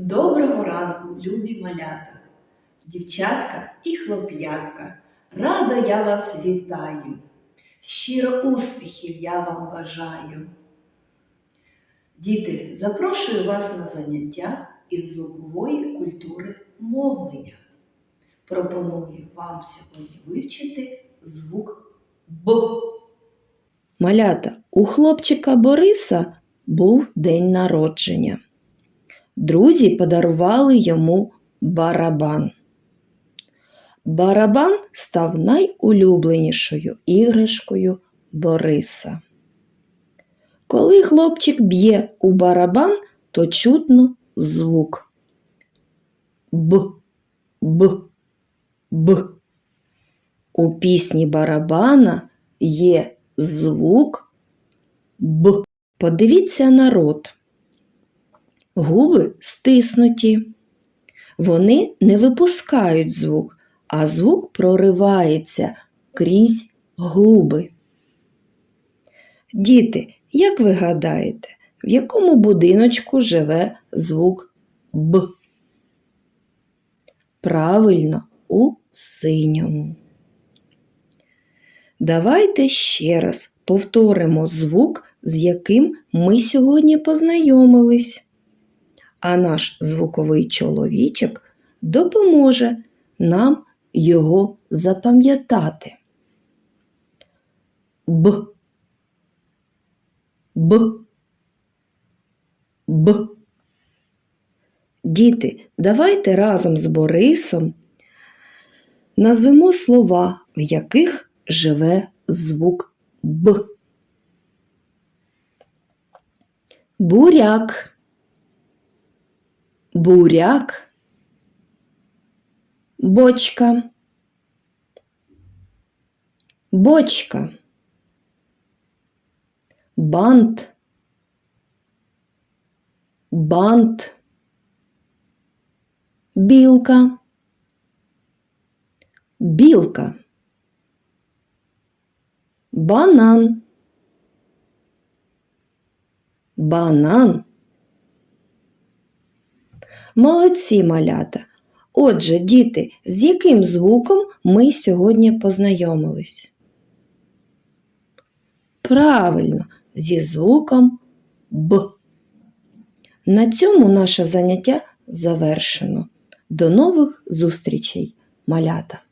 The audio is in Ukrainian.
Доброго ранку, любі малята, дівчатка і хлоп'ятка. Рада я вас вітаю. Щиро успіхів я вам бажаю. Діти, запрошую вас на заняття із звукової культури мовлення. Пропоную вам сьогодні вивчити звук Б. Малята, у хлопчика Бориса був день народження. Друзі подарували йому барабан. Барабан став найулюбленішою іграшкою Бориса. Коли хлопчик б'є у барабан, то чутно звук Б, Б, Б. У пісні барабана є звук Б. Подивіться на рот. Губи стиснуті. Вони не випускають звук, а звук проривається крізь губи. Діти, як ви гадаєте, в якому будиночку живе звук Б? Правильно, у синьому. Давайте ще раз повторимо звук, з яким ми сьогодні познайомились. А наш звуковий чоловічок допоможе нам його запам'ятати. Б. Б. Б. Діти, давайте разом з Борисом назвемо слова, в яких живе звук Б. Буряк. Буряк. Бочка. Бочка. Бант. Бант. Білка. Білка. Банан. Банан. Молодці малята. Отже, діти, з яким звуком ми сьогодні познайомились? Правильно, зі звуком Б. На цьому наше заняття завершено. До нових зустрічей, малята!